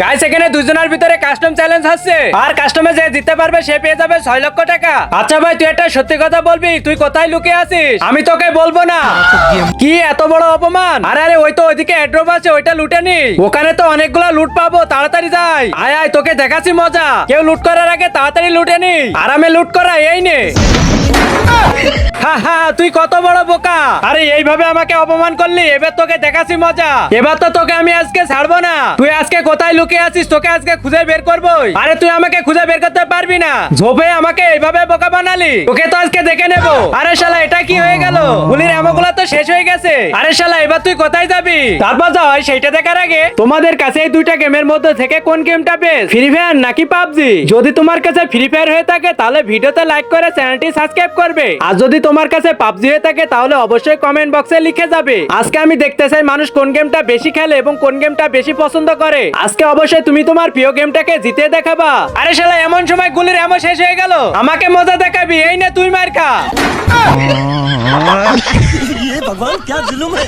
Guys এখানে দুজনের ভিতরে কাস্টম চ্যালেঞ্জ হচ্ছে। আর কাস্টমে যে জিততে পারবে, সে পেয়ে যাবে ছয় লক্ষ টাকা। আচ্ছা ভাই, তুই একটা সত্যি কথা বলবি? তুই কোথায় লুকিয়ে আছিস? আমি তোকে বলব না। কি এত বড় অপমান? আরে আরে, ওই তো ওইদিকে অ্যাড্রপ আছে, ওইটা লুটে নি। ওখানে তো অনেকগুলো লুট পাবো, তাড়াতাড়ি যাই। আয় আয়, তোকে দেখাচ্ছি মজা। কেউ লুট করার আগে তাড়াতাড়ি লুটে নি। আরামে লুট করা, এই নে। তুই কত বড় বোকা? আরে, এইভাবে আমাকে অপমান করলি, এবার তোকে দেখাচ্ছি মজা। এবার তো তোকে আমি আজকে ছাড়বো না। তুই আজকে কোথায় লুকিয়ে আছিস? তোকে আজকে খুঁজে বের করব আরে, তুই আমাকে খুঁজে বের করতে পারবি না। ঝোপে আমাকে এইভাবে বোকা বানালি। তোকে তো আজকে দেখে নেব। আরে, শালা, এটা কি হয়ে গেল? গুলির এমগুলো তো শেষ হয়ে গেছে। আরে শালা, এবার তুই কোথায় যাবি? তারপর যা হয়, সেইটা দেখার আগে তোমাদের কাছে এই দুইটা গেমের মধ্যে থেকে কোন গেমটা বেস্ট ফ্রি ফায়ার নাকি পাবজি? যদি তোমার কাছে ফ্রি ফায়ার হয়ে থাকে, তাহলে ভিডিওতে লাইক করে চ্যানেলটি সাবস্ক্রাইব করবে। আর যদি তোমার কাছে পাবজি হয়ে থাকে, তাহলে অবশ্যই কমেন্ট বক্সে লিখে যাবে। আজকে আমি দেখতে চাই মানুষ কোন গেমটা বেশি খেলে এবং কোন গেমটা বেশি পছন্দ করে। আজকে অবশ্যই তুমি তোমার প্রিয় গেমটাকে জিতে দেখাবা। আরে শালা, এমন সময় গুলির এমন শেষ হয়ে গেল। আমাকে মজা দেখাবি, এই না তুই মার খা। ये भगवान क्या जुलूम है?